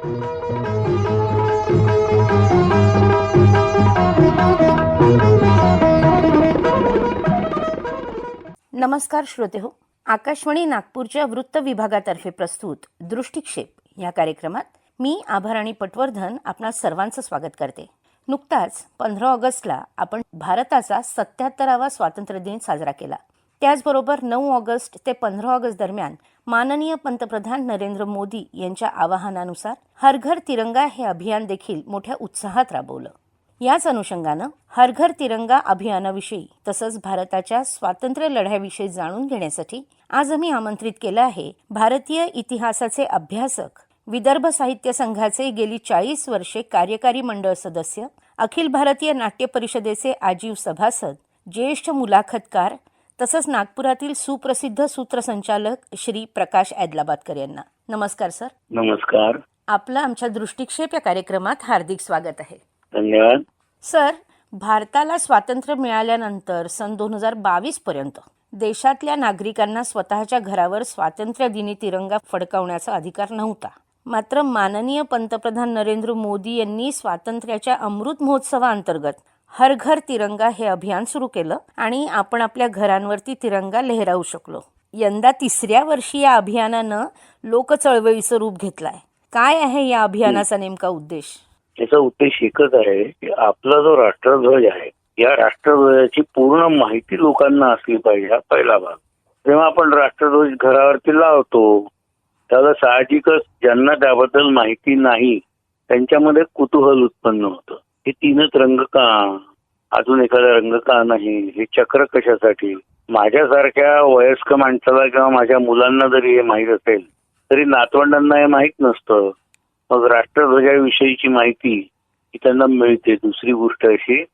नमस्कार श्रोते हो आकाशवाणी नागपूरच्या वृत्त विभागातर्फे प्रस्तुत दृष्टिक्षेप. या कार्यक्रमात मी आभाराणी पटवर्धन आपणा सर्वांचं स्वागत करते. नुकताच पंधरा ऑगस्टला आपण भारताचा सत्याहत्तरावा स्वातंत्र्य दिन साजरा केला. त्याचबरोबर नऊ ऑगस्ट ते पंधरा ऑगस्ट दरम्यान माननीय पंतप्रधान नरेंद्र मोदी यांच्या आवाहनानुसार हर घर तिरंगा हे अभियान देखील मोठ्या उत्साहात राबवलं. याच अनुषंगानं हर घर तिरंगा अभियानाविषयी तसंच भारताच्या स्वातंत्र्य लढ्याविषयी जाणून घेण्यासाठी आज आम्ही आमंत्रित केलं आहे भारतीय इतिहासाचे अभ्यासक विदर्भ साहित्य संघाचे गेली चाळीस वर्षे कार्यकारी मंडळ सदस्य अखिल भारतीय नाट्य परिषदेचे आजीव सभासद ज्येष्ठ मुलाखतकार तसंच नागपुरातील सुप्रसिद्ध सूत्रसंचालक श्री प्रकाश ऐदलाबादकर यांना. नमस्कार सर. नमस्कार. आपलं आमच्या दृष्टिक्षेप या कार्यक्रमात हार्दिक स्वागत आहे. धन्यवाद. सर भारताला स्वातंत्र्य मिळाल्यानंतर सन दोन हजार बावीस पर्यंत देशातल्या नागरिकांना स्वतःच्या घरावर स्वातंत्र्य दिनी तिरंगा फडकावण्याचा अधिकार नव्हता. मात्र माननीय पंतप्रधान नरेंद्र मोदी यांनी स्वातंत्र्याच्या अमृत महोत्सवाअंतर्गत हर घर तिरंगा हे अभियान सुरू केलं आणि आपण आपल्या घरांवरती तिरंगा लहरावू शकलो. यंदा तिसऱ्या वर्षी या अभियानानं लोकचळवळीचं रूप घेतलंय. काय आहे या अभियानाचा नेमका उद्देश? याचा उद्देश एकच आहे की आपला जो राष्ट्रध्वज आहे या राष्ट्रध्वजाची पूर्ण माहिती लोकांना असली पाहिजे हा पहिला भाग. जेव्हा आपण राष्ट्रध्वज घरावरती लावतो त्याला साहजिकच ज्यांना त्याबद्दल माहिती नाही त्यांच्यामध्ये कुतूहल उत्पन्न होतं. हे तीनच रंग का? अजून एखादा रंग का नाही? हे चक्र कशासाठी? माझ्यासारख्या वयस्क माणसाला किंवा माझ्या मुलांना जरी हे माहीत असेल तरी नातवंडांना हे माहीत नसतं. मग राष्ट्रध्वजाविषयीची माहिती ही त्यांना मिळते. दुसरी गोष्ट अशी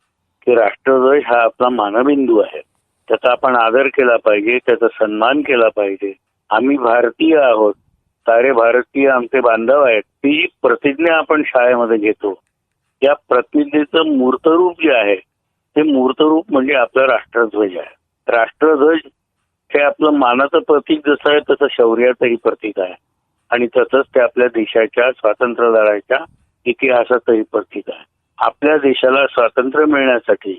की राष्ट्रध्वज हा आपला मानबिंदू आहे. त्याचा आपण आदर केला पाहिजे त्याचा सन्मान केला पाहिजे. आम्ही भारतीय आहोत. सारे भारतीय आमचे बांधव आहेत. ती प्रतिज्ञा आपण शाळेमध्ये घेतो. या प्रतिज्ञेचं मूर्तरूप जे आहे ते मूर्तरूप म्हणजे आपला राष्ट्रध्वज आहे. राष्ट्रध्वज हे आपलं मानाचं प्रतीक जसं आहे तसं शौर्याचंही प्रतीक आहे. आणि तसंच ते आपल्या देशाच्या स्वातंत्र्य लढ्याच्या इतिहासाचंही प्रतीक आहे. आपल्या देशाला स्वातंत्र्य मिळण्यासाठी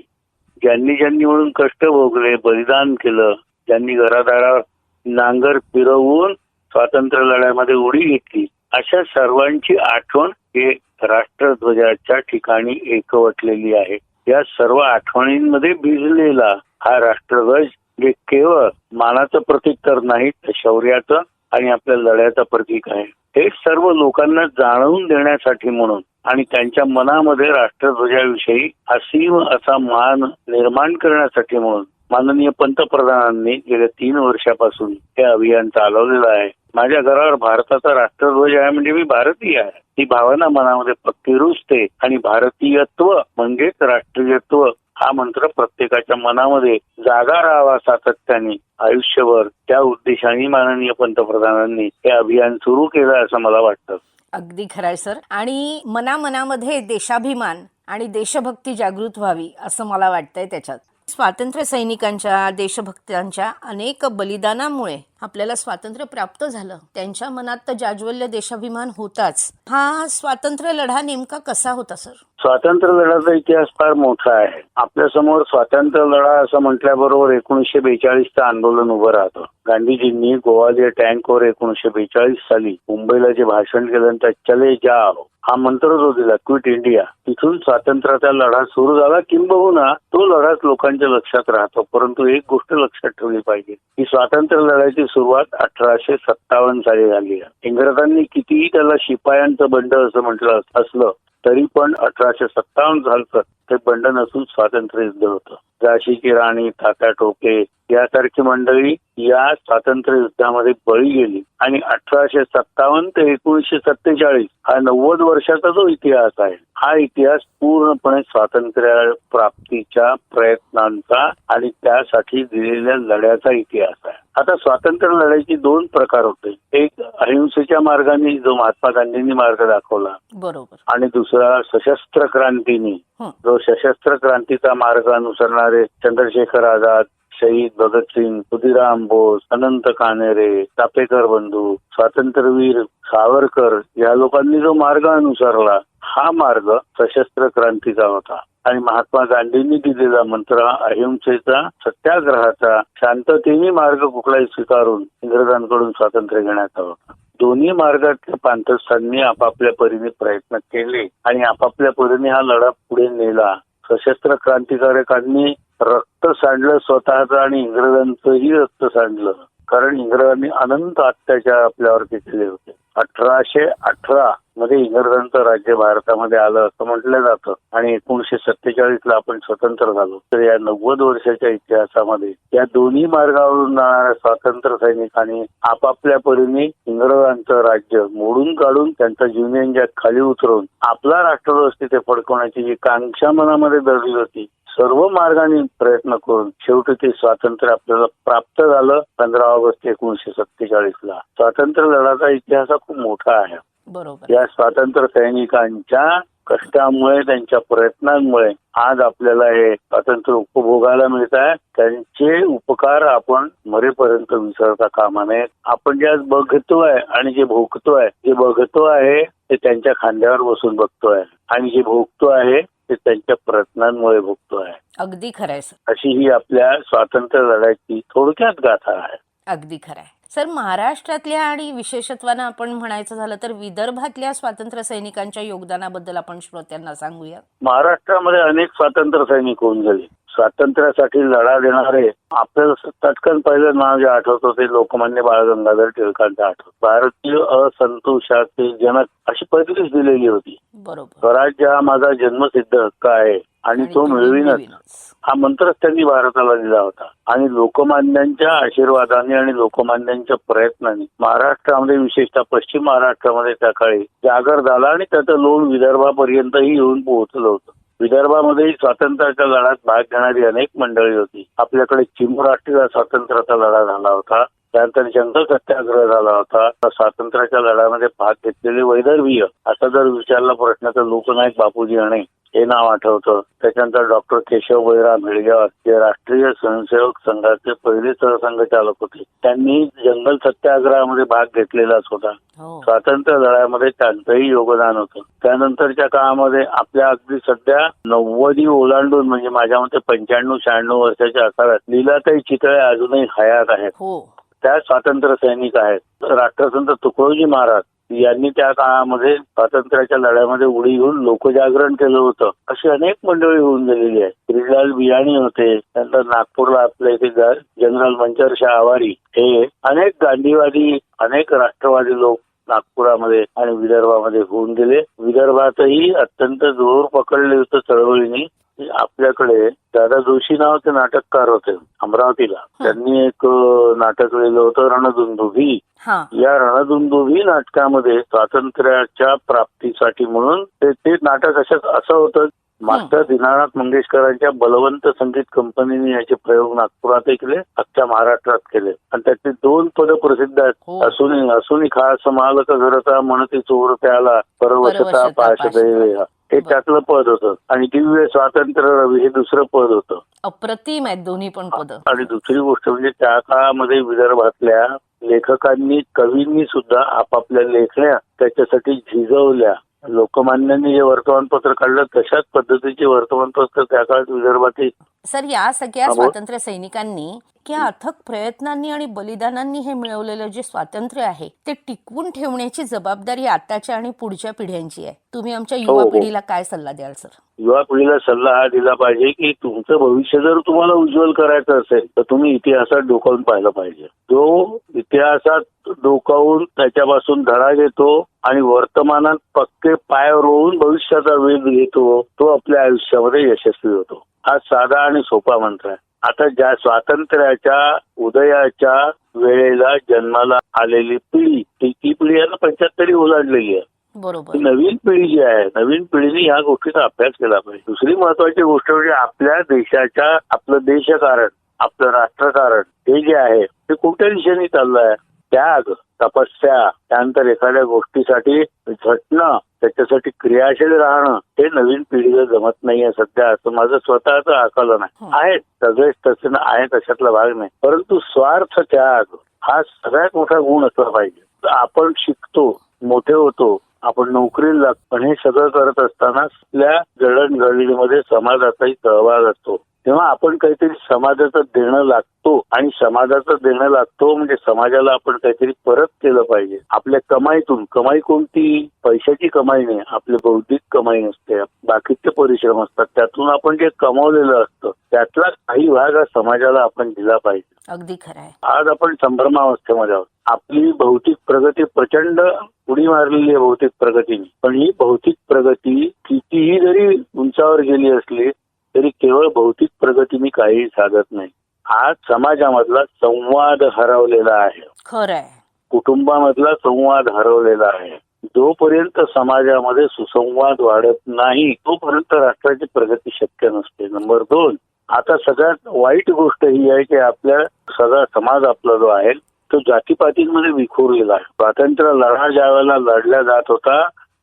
ज्यांनी ज्यांनी म्हणून कष्ट भोगले बलिदान केलं ज्यांनी घरादारावर नांगर फिरवून स्वातंत्र्य लढ्यामध्ये उडी घेतली अशा सर्वांची आठवण हे राष्ट्रध्वजाच्या ठिकाणी एकवटलेली आहे. या सर्व आठवणींमध्ये भिजलेला हा राष्ट्रध्वज जे केवळ मानाचं प्रतीक तर नाही तर शौर्याचं आणि आपल्या लढ्याचं प्रतीक आहे. हे सर्व लोकांना जाणवून देण्यासाठी म्हणून आणि त्यांच्या मनामध्ये राष्ट्रध्वजाविषयी असीम असा मान निर्माण करण्यासाठी म्हणून माननीय पंतप्रधानांनी गेल्या तीन वर्षापासून हे अभियान चालवलेलं आहे. माझ्या घरावर भारताचा राष्ट्रध्वज आहे म्हणजे मी भारतीय आहे. ही भावना मनामध्ये पक्की रुजते आणि भारतीयत्व म्हणजेच राष्ट्रीयत्व हा मंत्र प्रत्येकाच्या मनामध्ये जागा राहावा सातत्याने. आयुष्यभर त्या उद्देशाने माननीय पंतप्रधानांनी हे अभियान सुरू केलं असं मला वाटतं. अगदी खरंय सर. आणि मनामनामध्ये देशाभिमान आणि देशभक्ती जागृत व्हावी असं मला वाटतंय त्याच्यात. स्वातंत्र्य सैनिकांच्या देशभक्तांच्या अनेक बलिदानामुळे आपल्याला स्वातंत्र्य प्राप्त झालं. त्यांच्या मनात तर जाज्वल्य देशाभिमान होताच. हा स्वातंत्र्य लढा नेमका कसा होता सर? स्वातंत्र्य लढ्याचा इतिहास फार मोठा आहे. आपल्यासमोर स्वातंत्र्य लढा असं म्हटल्याबरोबर एकोणीसशे बेचाळीसचं आंदोलन उभं राहतं. गांधीजींनी गोवालिया टँकवर एकोणीसशे बेचाळीस साली मुंबईला जे भाषण केलं त्या चले जाओ हा मंत्र जो दिला क्विट इंडिया तिथून स्वातंत्र्याचा लढा सुरू झाला. किंबहुना तो लढाच लोकांच्या लक्षात राहतो परंतु एक गोष्ट लक्षात ठेवली पाहिजे. की स्वातंत्र्य लढ्याची सुरुवात अठराशे सत्तावन्न साली झाली आहे. इंग्रजांनी कितीही त्याला शिपायांचं बंड असं म्हटलं असलं तरी पण अठराशे सत्तावन्न झालं ते बंड नसून स्वातंत्र्य युद्ध होतं. झाशीची राणी तात्या टोपे यासारखी मंडळी या स्वातंत्र्य युद्धामध्ये बळी गेली. आणि अठराशे सत्तावन्न ते एकोणीशे सत्तेचाळीस हा नव्वद वर्षाचा जो इतिहास आहे हा इतिहास पूर्णपणे स्वातंत्र्य प्राप्तीच्या प्रयत्नांचा आणि त्यासाठी दिलेल्या लढ्याचा इतिहास आहे. आता स्वातंत्र्य लढ्याचे दोन प्रकार होते. एक अहिंसेच्या मार्गाने जो महात्मा गांधींनी मार्ग दाखवला बरोबर आणि दुसरा सशस्त्र क्रांतीने. जो सशस्त्र क्रांतीचा मार्ग अनुसरणारे चंद्रशेखर आझाद शहीद भगतसिंग खुदिराम बोस अनंत कानेरे चापेकर बंधू स्वातंत्र्यवीर सावरकर या लोकांनी जो मार्ग अनुसरला हा मार्ग सशस्त्र क्रांतीचा होता आणि महात्मा गांधींनी दिलेला मंत्र अहिंसेचा सत्याग्रहाचा शांततेने मार्ग कुठलाही स्वीकारून इंग्रजांकडून स्वातंत्र्य घेण्याचा होता दोन्ही मार्गातल्या पांथस्थांनी आपापल्या परीने प्रयत्न केले आणि आपापल्या परीने हा लढा पुढे नेला. सशस्त्र क्रांतिकारकांनी रक्त सांडलं स्वतःचं आणि इंग्रजांचंही रक्त सांडलं. कारण इंग्रजांनी अनंत अत्याचार आपल्यावर केले होते. अठराशे अठरा मध्ये इंग्रजांचं राज्य भारतामध्ये आलं असं म्हटलं जातं आणि एकोणीशे सत्तेचाळीस ला आपण स्वतंत्र झालो. तर या नव्वद वर्षाच्या इतिहासामध्ये या दोन्ही मार्गावरून जाणाऱ्या स्वातंत्र्य सैनिकांनी आपापल्या परीने इंग्रजांचं राज्य मोडून काढून त्यांचा युनियन खाली उतरून आपला राष्ट्रध्वज तिथे फडकवण्याची जी कांक्षा मनामध्ये दडली होती सर्व मार्गाने प्रयत्न करून शेवटी ते स्वातंत्र्य आपल्याला प्राप्त झालं पंधरा ऑगस्ट एकोणीशे सत्तेचाळीस ला स्वातंत्र्य लढाचा इतिहास हा खूप मोठा आहे. बरोबर. या स्वातंत्र्य सैनिकांच्या कष्टामुळे त्यांच्या प्रयत्नांमुळे आज आपल्याला हे स्वातंत्र्य उपभोगायला मिळत आहे. त्यांचे उपकार आपण मरेपर्यंत विसरता कामा नये. आपण जे आज बघतोय आणि जे भोगतोय जे बघतो आहे ते त्यांच्या खांद्यावर बसून बघतोय. आणि जे भोगतो आहे ते त्यांच्या प्रयत्नांमुळे भोगतो आहे. अगदी खरंय सर. अशी ही आपल्या स्वातंत्र्य लढ्याची थोडक्यात गाथा आहे. अगदी खरंय सर महाराष्ट्रातल्या आणि विशेषत्वानं आपण म्हणायचं झालं तर विदर्भातल्या स्वातंत्र्य सैनिकांच्या योगदानाबद्दल आपण श्रोत्यांना सांगूया. महाराष्ट्रामध्ये अनेक स्वातंत्र्य सैनिक होऊन गेले. स्वातंत्र्यासाठी लढा देणारे. आपल्याला तत्काल पहिलं नाव जे आठवतं ते लोकमान्य बाळ गंगाधर टिळकांचं आठवत. भारतीय असंतोषाचे जनक अशी पदवीच दिलेली होती. स्वराज्य हा माझा जन्मसिद्ध हक्क आहे आणि तो मिळविनच. हा मंत्रच त्यांनी भारताला दिला होता. आणि लोकमान्यांच्या आशीर्वादाने आणि लोकमान्यांच्या प्रयत्नाने महाराष्ट्रामध्ये विशेषतः पश्चिम महाराष्ट्रामध्ये त्या काळी जागर झाला आणि त्याचं लोण विदर्भापर्यंतही येऊन पोहोचलं होतं. विदर्भामध्ये स्वातंत्र्याच्या लढ्यात भाग घेणारी अनेक मंडळी होती. आपल्याकडे चिमराष्ट्रीय स्वातंत्र्याचा लढा झाला होता. त्यानंतर जंगल सत्याग्रह झाला होता. स्वातंत्र्याच्या लढ्यामध्ये भाग घेतलेले वैदर्भीय असा जर विचारला प्रश्न तर लोकनायक बापूजी अणे हे नाव आठवतं. त्याच्यानंतर डॉक्टर केशव बैराम हेळगेवार जे राष्ट्रीय स्वयंसेवक संघाचे पहिले सरसंघचालक होते. त्यांनी जंगल सत्याग्रहामध्ये भाग घेतलेलाच होता. हो. स्वातंत्र्य लढ्यामध्ये त्यांचंही योगदान होतं. त्यानंतरच्या काळामध्ये आपल्या अगदी सध्या नव्वदी ओलांडून म्हणजे माझ्या मते पंच्याण्णव शहाण्णव वर्षाच्या आकारात लीलाताई चितळे अजूनही हयात आहेत. हो. त्या स्वातंत्र्य सैनिक आहेत. राष्ट्रसंत तुकडोजी महाराज यांनी त्या काळामध्ये स्वातंत्र्याच्या लढ्यामध्ये उडी घेऊन लोकजागरण केलं होतं. अशी अनेक मंडळी होऊन गेलेली आहेत. श्रीलाल बियाणी होते त्यानंतर नागपूरला आपल्या इथे जनरल मंचर शाह आवारी हे अनेक गांधीवादी अनेक राष्ट्रवादी लोक नागपुरामध्ये आणि विदर्भामध्ये होऊन गेले. विदर्भातही अत्यंत जोर पकडले होतं चळवळीने. आपल्याकडे दादा जोशी नावाचे नाटककार होते अमरावतीला. त्यांनी एक नाटक लिहिलं होतं रणदुंदुभी हा. या रणदुंदुभी नाटकामध्ये स्वातंत्र्याच्या प्राप्तीसाठी म्हणून ते ते नाटक असं असं होतं मास्टर दीनानाथ मंगेशकरांच्या बलवंत संगीत कंपनीने याचे प्रयोग नागपुरातही केले अख्ख्या महाराष्ट्रात केले. आणि त्याचे दोन पद प्रसिद्ध आहेत. हो. असुनी असुनी खास मालक घरता म्हणती चोर त्याला परवशता परवशता पाश पाशदैव. हे त्यातलं पद होतं. आणि दिव्य स्वातंत्र्य रवी हे दुसरं पद होतं. अप्रतिम आहेत दोन्ही पण पद. आणि दुसरी गोष्ट म्हणजे त्या काळामध्ये विदर्भातल्या लेखकांनी कवींनी सुद्धा आपापल्या लेखण्या त्याच्यासाठी झिजवल्या. लोकमान्यांनी जे वर्तमानपत्र काढलं तशाच पद्धतीचे वर्तमानपत्र त्या काळात विदर्भातील सर या सगळ्या हा. स्वातंत्र्य सैनिकांनी या अथक प्रयत्नांनी आणि बलिदानांनी हे मिळवलेलं जे स्वातंत्र्य आहे ते टिकवून ठेवण्याची जबाबदारी आताच्या आणि पुढच्या पिढ्यांची आहे तुम्ही आमच्या युवा हो. पिढीला काय सल्ला द्याल सर युवा पिढीला सल्ला हा दिला पाहिजे की तुमचं भविष्य जर तुम्हाला उज्ज्वल करायचं असेल तर तुम्ही इतिहासात डोकावून पाहिलं पाहिजे जो इतिहासात डोकावून त्याच्यापासून धडा घेतो आणि वर्तमानात पक्के पाय रोवून भविष्याचा वेध घेतो तो आपल्या आयुष्यामध्ये यशस्वी होतो हा साधा आणि सोपा मंत्र आहे. आता ज्या स्वातंत्र्याच्या उदयाच्या वेळेला जन्माला आलेली पिढी ती ती पिढी आहे ना पंच्याहत्तरी ओलांडलेली आहे. बरोबर. नवीन पिढी जी आहे नवीन पिढीने ह्या गोष्टीचा अभ्यास केला पाहिजे. दुसरी महत्वाची गोष्ट म्हणजे आपल्या देशाच्या आपलं देशकारण आपलं राष्ट्रकारण हे जे आहे ते कोणत्या दिशेने चाललं आहे त्याग तपस्या त्यानंतर एखाद्या गोष्टीसाठी झटणं त्याच्यासाठी क्रियाशील राहणं हे नवीन पिढीला जमत नाहीये सध्या. असं माझं स्वतःच आकलन आहे. हं. आहेत. सगळेच तसे ना- आहे तशातला भाग नाही. परंतु स्वार्थ त्याग हा सगळ्यात मोठा गुण असला पाहिजे. आपण शिकतो मोठे होतो आपण नोकरीला लागतो पण हे सगळं करत असताना आपल्या जडणघडणीमध्ये समाजाचाही सहभाग असतो. तेव्हा आपण काहीतरी समाजाचं देणं लागतो आणि समाजाचं देणं लागतो म्हणजे समाजाला आपण काहीतरी परत केलं पाहिजे. आपल्या कमाईतून कमाई कोणती? पैशाची कमाई नाही आपली बौद्धिक कमाई नसते बाकीचे परिश्रम असतात. त्यातून आपण जे कमावलेलं असतं त्यातला काही भाग हा समाजाला आपण दिला पाहिजे. अगदी खरं आहे. आज आपण संभ्रमावस्थेमध्ये आहोत. आपली भौतिक प्रगती प्रचंड उडी मारलेली आहे भौतिक प्रगतीने. पण ही भौतिक प्रगती कितीही जरी उंचावर गेली असली तरी केवळ भौतिक प्रगतीने काही साधत नाही. आज समाजामधला संवाद हरवलेला आहे. खरं आहे कुटुंबामधला संवाद हरवलेला आहे. जोपर्यंत समाजामध्ये सुसंवाद वाढत नाही तोपर्यंत राष्ट्राची प्रगती शक्य नसते. नंबर दोन आता सगळ्यात वाईट गोष्ट ही आहे की आपल्या सगळा समाज आपला जो आहे तो जातीपातींमध्ये विखुरलेला आहे. स्वातंत्र्य लढा ज्या वेळेला लढला जात होता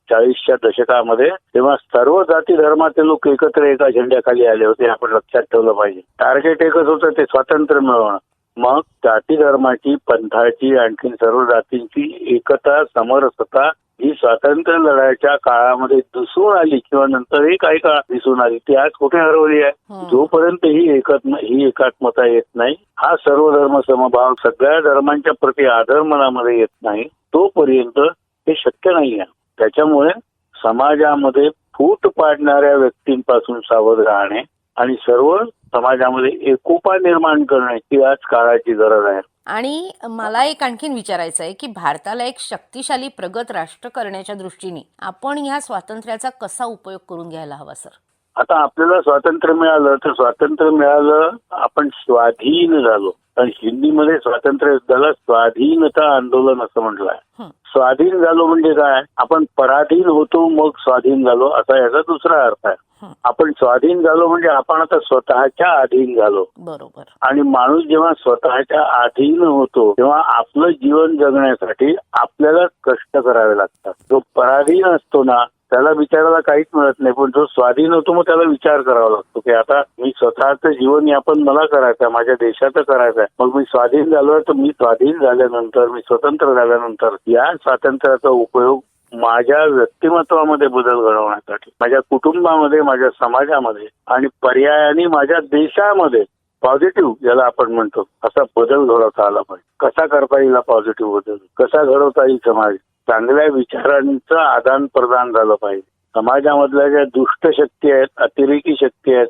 चाळीसच्या दशकामध्ये तेव्हा सर्व जाती धर्माचे लोक एकत्र एका झेंड्याखाली आले होते आपण लक्षात ठेवलं पाहिजे. टार्गेट एकच होतं ते स्वातंत्र्य मिळवणं. मग जाती धर्माची पंथाची आणखीन सर्व जातींची एकता समरसता ही स्वातंत्र्य लढाईच्या काळामध्ये दिसून आली किंवा नंतरही काही काळ दिसून आली. ती आज कुठे हरवली आहे? हं. जोपर्यंत ही एकत्म ही एकात्मता येत नाही हा सर्व धर्म समभाव सगळ्या धर्मांच्या प्रति आदर मनामध्ये येत नाही तोपर्यंत हे शक्य नाही आहे त्याच्यामुळे समाजामध्ये फूट पाडणाऱ्या व्यक्तींपासून सावध राहणे आणि सर्व समाजामध्ये एकोपा निर्माण करणे ही आज काळाची गरज आहे. आणि मला एक आणखीन विचारायचं आहे की भारताला एक शक्तिशाली प्रगत राष्ट्र करण्याच्या दृष्टीने आपण ह्या स्वातंत्र्याचा कसा उपयोग करून घ्यायला हवा सर? आता आपल्याला स्वातंत्र्य मिळालं तर स्वातंत्र्य मिळालं आपण स्वाधीन झालो. कारण हिंदीमध्ये स्वातंत्र्य युद्धाला स्वाधीनता आंदोलन असं म्हटलं आहे. स्वाधीन झालो म्हणजे काय? आपण पराधीन होतो मग स्वाधीन झालो असा याचा दुसरा अर्थ आहे. आपण स्वाधीन झालो म्हणजे आपण आता स्वतःच्या अधीन झालो. बरोबर. आणि माणूस जेव्हा स्वतःच्या अधीन होतो तेव्हा आपलं जीवन जगण्यासाठी आपल्याला कष्ट करावे लागतात. जो पराधीन असतो ना त्याला विचारायला काहीच मिळत नाही. पण जो स्वाधीन होतो मग त्याला विचार करावा लागतो की आता मी स्वतःचं जीवन यापन मला करायचं माझ्या देशाचं करायचं आहे. मग मी स्वाधीन झालो तर मी स्वाधीन झाल्यानंतर मी स्वतंत्र झाल्यानंतर या स्वातंत्र्याचा उपयोग माझ्या व्यक्तिमत्वामध्ये बदल घडवण्यासाठी माझ्या कुटुंबामध्ये माझ्या समाजामध्ये आणि पर्यायाने माझ्या देशामध्ये पॉझिटिव्ह ज्याला आपण म्हणतो. असा बदल घडवता आला पाहिजे. कसा करता येईल पॉझिटिव्ह बदल? कसा घडवता येईल समाज? चांगल्या विचारांचं आदान प्रदान झालं पाहिजे. समाजामधल्या ज्या दुष्ट शक्ती आहेत अतिरेकी शक्ती आहेत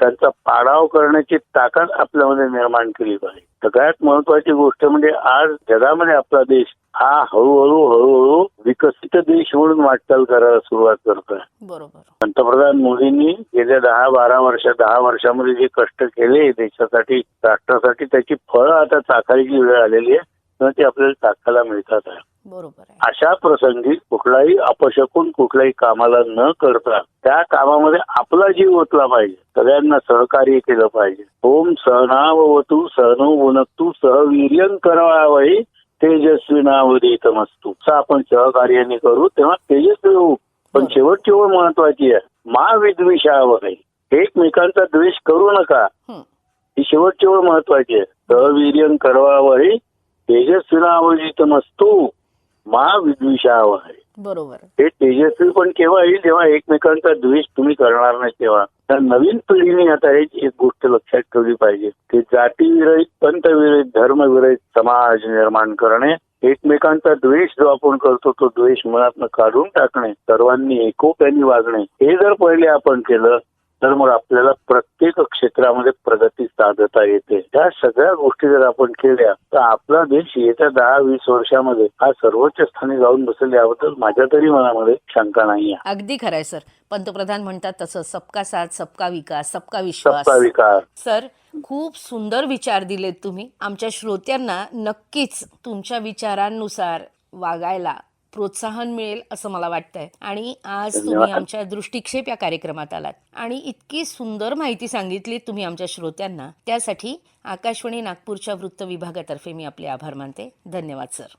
त्यांचा पाडाव करण्याची ताकद आपल्यामध्ये निर्माण केली पाहिजे. सगळ्यात महत्वाची गोष्ट म्हणजे आज जगामध्ये आपला देश हा हळूहळू हळूहळू विकसित देश म्हणून वाटचाल करायला सुरुवात करतोय. बरोबर. पंतप्रधान मोदींनी गेल्या दहा बारा वर्ष दहा वर्षामध्ये जे कष्ट केले देशासाठी राष्ट्रासाठी त्याची फळं आता चाखायची वेळ आलेली आहे तेव्हा ती आपल्याला चाखायला मिळतात आहे. बरोबर अशा प्रसंगी कुठलाही अपशकून कुठल्याही कामाला न करता त्या कामामध्ये आपला जीव ओतला पाहिजे. सगळ्यांना सहकार्य केलं पाहिजे. ओम सहनावतू सहनो वनतू सहवीर्यं करावई तेजस्वी नावधीतमस्तू असं आपण सहकार्याने करू तेव्हा तेजस्वी होऊ. पण. शेवटची ओळ महत्वाची आहे. मा विद्विषावही एकमेकांचा द्वेष करू नका. हं. शेवटची ओळ महत्वाची आहे. सहवीर्यं करवावही तेजस्वी नावधीतमस्तू मा विद्विषावही बरोबर. हे तेजस्वी पण केव्हा येईल जेव्हा एकमेकांचा द्वेष तुम्ही करणार नाही तेव्हा. तर नवीन पिढीने आता हे एक गोष्ट लक्षात ठेवली पाहिजे की जातीविरहित पंथविरहित धर्मविरहित समाज निर्माण करणे एकमेकांचा द्वेष जो आपण करतो तो द्वेष मनातनं काढून टाकणे सर्वांनी एकोप्याने वागणे. हे जर पहिले आपण केलं तर मग आपल्याला प्रत्येक क्षेत्रामध्ये प्रगती साधता येते. त्या सगळ्या गोष्टी जर आपण केल्या तर आपला देश येत्या दहा वीस वर्षामध्ये हा सर्वोच्च स्थानी जाऊन बसेल याबद्दल माझ्या तरी मनामध्ये शंका नाही आहे अगदी खरं आहे सर. पंतप्रधान म्हणतात तसं सबका साथ सबका विकास सबका विश्वास. सबका विकास. सर खूप सुंदर विचार दिलेत तुम्ही. आमच्या श्रोत्यांना नक्कीच तुमच्या विचारांनुसार वागायला प्रोत्साहन मिळेल असं मला वाटतंय आणि आज तुम्ही. आमच्या दृष्टिक्षेप या कार्यक्रमात आलात आणि इतकी सुंदर माहिती सांगितली तुम्ही आमच्या श्रोत्यांना त्यासाठी आकाशवाणी नागपूरच्या वृत्त विभागातर्फे मी आपले आभार मानते धन्यवाद सर